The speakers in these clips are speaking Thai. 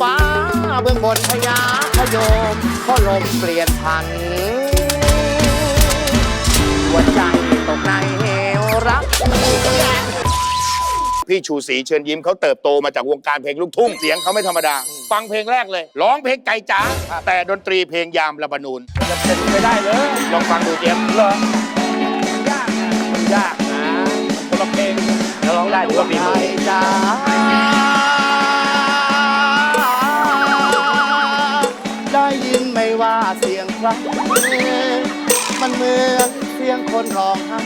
ฟ้าเบื้องบนพญาพยมก็ลมเปลี่ยนพันหัวใจตกในเหวรักพี่ชูศรีเชิญยิ้มเขาเติบโตมาจากวงการเพลงลูกทุ่งเสียงเขาไม่ธรรมดา ฟังเพลงแรกเลย ร้องเพลงไก่จ๋าแต่ดนตรีเพลงยามระบานูนจะเป็นไปได้เลยลองฟังดูเจมส์เหรอยากนะมันยากนะคนละเพลงแล้วร้องได้ถือว่าฝีมืไก่อ อนเสียงคนร้องไห้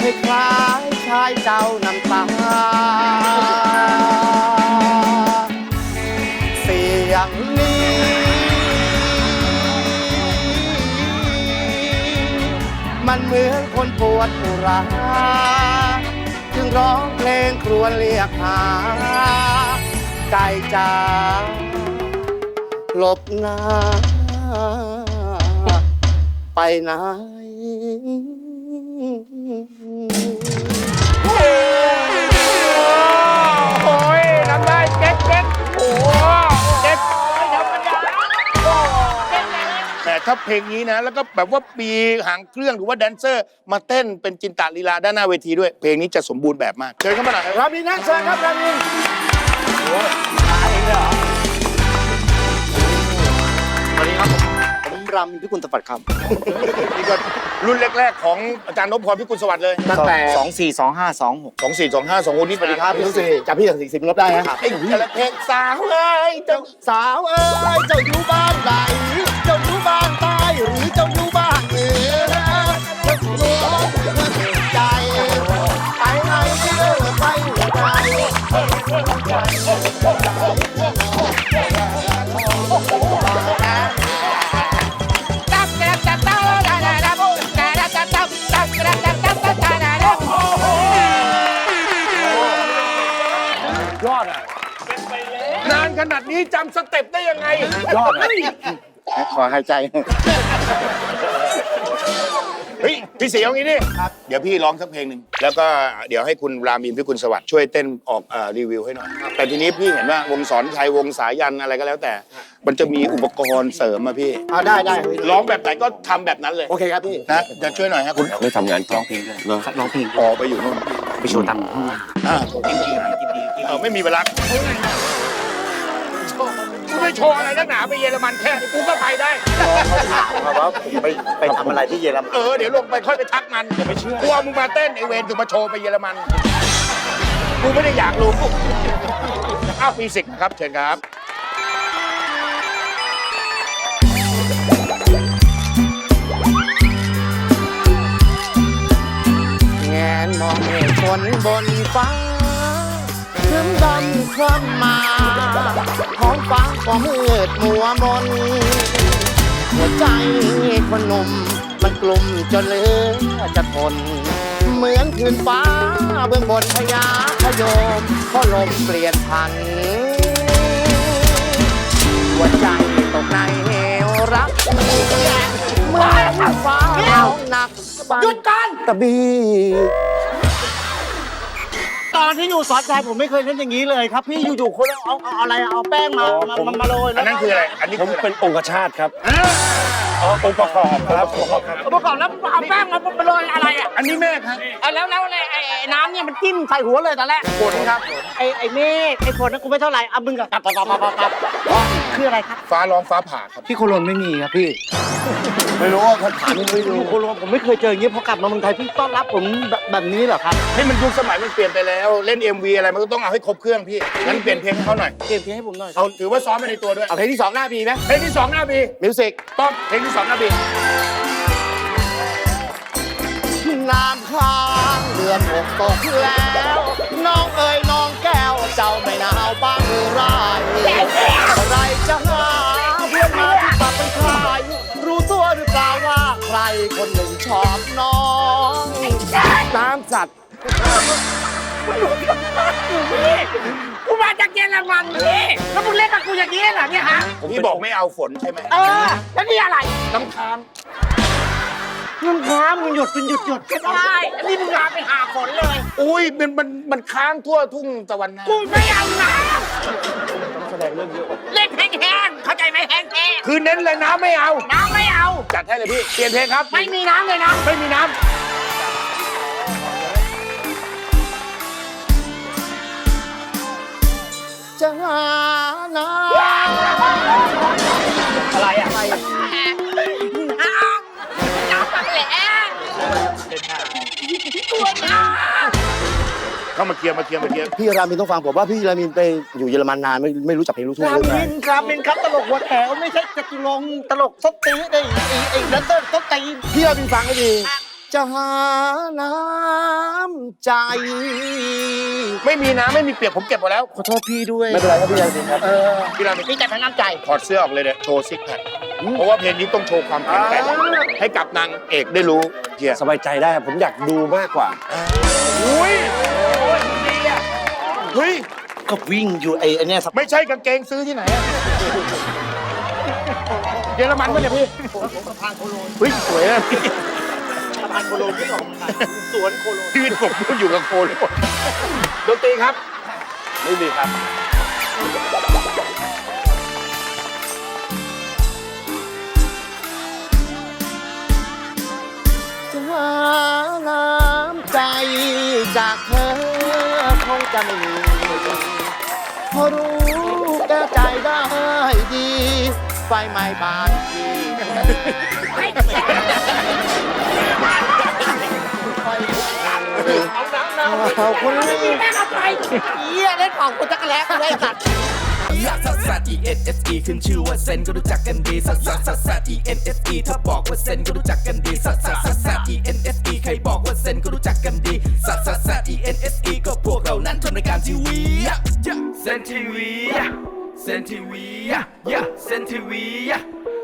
คล้ายชายเจ้าน้ำตา เสียงนี้ มันเหมือนคนปวดอุรา จึงร้องเพลงครวญเรียกหาไก่จ๋าหลบหน้า ไปไหนโอ้ยทำได้เจ๊กเจ๊กโอ้เจ๊กไม่ธรรมดาโอ้เจ๊กเลยแต่ถ้าเพลงนี้นะ แล้วก็แบบว่ามีหางเครื่องหรือว่าแดนเซอร์ มาเต้นเป็นจินตลีลาด้านหน้าเวทีด้วย เพลงนี้จะสมบูรณ์แบบมากเชิญเข้ามาหน่อยครับ รามินนะเชิญครับรามินผมรำพิกุลตปัดครับนี่ก็รุ่นแรก ๆ ของอาจารย์นพพรพิกุลสวัสดิ์เลยตั้งแต่สองสี่สองห้าสองหกสองสี่สองห้าสองคนนี้สวัสดีครับพี่ทุกสิจับพี่จากสี่สิบลบได้นะไอ้แต่ละเพลงสาวเอ้ยเจ้าสาวเอ้ยเจ้าอยู่บ้านใดเจ้าอยู่บ้านใต้หรือเจ้าอยู่บ้านเหนือเจ้าอยู่ร้องเพื่อเพลงใจไปไหนเชื่อไปหัวใจ ยอดอะนานขนาดนี้จำสเต็ปได้ยังไง ยอดอะขอหายใจ เฮ้ยพี่เสียเอางี้ดิเดี๋ยวพี่ร้องสักเพลงหนึ่งแล้วก็เดี๋ยวให้คุณรามินพิกุลสวัสดิ์ช่วยเต้นออกเอ่อรีวิวให้หน่อย แต่ทีนี้พี่เห็นว่าวงสอนชัยวงสายันอะไรก็แล้วแต่ มันจะมีอุปกรณ์เสริมมาพี่ อ่าได้ได้ร้องแบบไหนก็ทำแบบนั้นเลยโอเคครับพี่ นะจะช่วยหน่อยฮะคุณไม่ทำงานร้องเพลงด้วยร้องเพลงออกไปอยู่นู่นไปโชว์ตามห้องอาหารอ่า โถกินดีหากินดีเออไม่มีเวลากูไม่โชว์อะไรนักหนาไปเยอรมันแค่นี้กูก็ไปได้เพราะว่าผมไปไปทำอะไรที่เยอรมันเออเดี๋ยวลงไปค่อยไปทักมันอย่าไปเชื่อกลัวมึงมาเต้นไอเวนถึงมาโชว์ไปเยอรมันกูไม่ได้อยากรู้อ้าวปีสิกนะครับเชิญครับ แงนมองเมฆฝนบนฟ้าครึ้ม ดำครึ้มมาท้องฟ้าก็มืดมัวมน หัวใจคนหนุ่มมันกลุ่มจนเหลือจะทน เหมือนคืนฟ้าเบื้องบนพญาพยมก็ลมเปลี่ยนพัน หัวใจตกในเหวรักเมื่อฟ้าเราหนักหยุดกันตะบี ตอนที่อยู่สอนชายผมไม่เคยเล่นอย่างนี้เลยครับ พี่อยู่ๆคนเอาเอาอะไรเอาแป้งมามามามาโรยอันนั้นคืออะไร อันนี้ผมคืออะไรเป็นองคชาตครับ อ๋อองค์ประกอบครับองค์ประกอบประกอบแล้วเอาแป้งมามาโรยอะไรอะอันนี้แม่ครับเอาแล้วแล้วไอ้ไอ้ไอ้น้ำเนี่ยมันจิ้มใส่หัวเลยตอนแรกฝนครับไอ้ไอ้เมฆไอ้ฝนนั้นกูไม่เท่าไหร่เอามึงกับกับกับกับกับกับคืออะไรครับฟ้าร้องฟ้าผ่าครับพี่โคโลนไม่มีครับพี่ ไม่รู้ว่าเขาถามไม่รู้พี่โคโลนผมไม่เคยเจออย่างนี้พอกลับมาเมืองไทยพี่ต้อนรับผมแบบแบบนี้เหรอครับให้มันยุคสมัยมันเปลี่ยนไปแล้ว เล่น MV อะไรมันก็ต้องเอาให้ครบเครื่องพี่งั้นเปลี่ยนเพลงให้เขาหน่อยเปลี่ยนเพลงให้ผมหน่อยเอาถือว่าซ้อมไปในตัวด้วยเอาเพลงที่สองหน้าบีไหมเพลงที่สองหน้าบีมิวสิกต้องเพลงที่สองหน้าบีน้ำค้างเดือนหกตกแล้ว น้องเอ๋ยน้องแก้ว เจ้าไม่หนาวบ้างหรือไรอะไรจะหาเพื่อนมาที่ปากเป็นใครรู้ตัวหรือเปล่าว่าใครคนหนึ่งชอบน้องน้ำสัตว์กู มาจากเยอรมันพี่แล้วมึงเล่นกับกูอย่างนี้เหรอเนี่ยฮะ พี่บอกไม่เอาฝนใช่ไหมเออ แล้วนี่อะไรน้ำค้างน้ำค้างมึงหยดเป็นหยดหยดก็ได้อันนี้มึงมาไปหาฝนเลย อุ้ยมันมันมันค้างทั่วทุ่งตะวันนากูไม่เอาน้สเล่นเพลงแห้งเข้าใจไหมแห้งแห้งคือเน้นเลยน้ำไม่เอา น้ำไม่เอา จัดให้เลยพี่ เปลี่ยนเพลงครับ ไม่มีน้ำเลยนะ ไม่มีน้ จะหาน้อะไรอะอะไรอะน้ำน้ำปักแหลตัวน้ำเข้ามาเคลียร์มาเคลียร์มาเคลียร์ำพี่รามินต้องฟังผมว่าพี่รามินไปอยู่เยอรมันนานไม่ไม่รู้จักเพลงลูกทุ่งราเรื่องอะไรมินรามินครับตลกหัวแถวไม่ใช่จตุรงค์ตลกสดตีได้ไอ้ไอ้แดนเซอร์สดตีพี่รามินฟังให้ดี จะหาน้ำใจ ไม่มีน้ำไม่มีเปียกผมเก็บหมดแล้ว ขอโทษพี่ด้วย ไม่เป็นไรครับพี่รามินครับพี่รามินำมีแต่พน้ำใจ ถอดเสื้อออกเลยเนี่ยโชว์ซิกแพคเพราะว่าเพลงนี้ต้องโชว์ความแข็งแกร่งให้กับนางเอกได้รู้เฮียสบายใจได้ครับผมอยากดูมากกว่า อุ้ยเฮ้ย ก็วิ่งอยู่ไอ้ไอ้เนี่ยสไม่ใช่กางเกงซื้อที่ไหนอะเยอรมันปะเนี่ยพี่เฮ้ยสวยอะพี่สะ พานโคโลนที่ออกมาสวนโคโลนชีวิตผมพูดอยู่กับโคเลยดนตรีครับ ไม่มีครับ จะหาน้ำใจจากเธอคงจะไม่มีเพราะรู้แก้ใจได้ดี ไฟไหม้บ้านพี่ เอาคนนี้แม่เอาไปเยี่ยเล่นของกูจักรแล้ได้สัตว์ลักซัสซัส E N S E ขึ้นชื่อว่าเซนก็รู้จักกันดีซัสซัสซัสซัส E N S E ถ้าบอกว่าเซนก็รู้จักกันดีซัสซัสซัสซัส E N S E ใครบอกว่าเซนก็รู้จักกันดีซัสซัสซัส E N S E ก็พวกเรานั้นทำรายการทีวีเซนทีวีเซนทีวีเซนทีวีเซนทีวี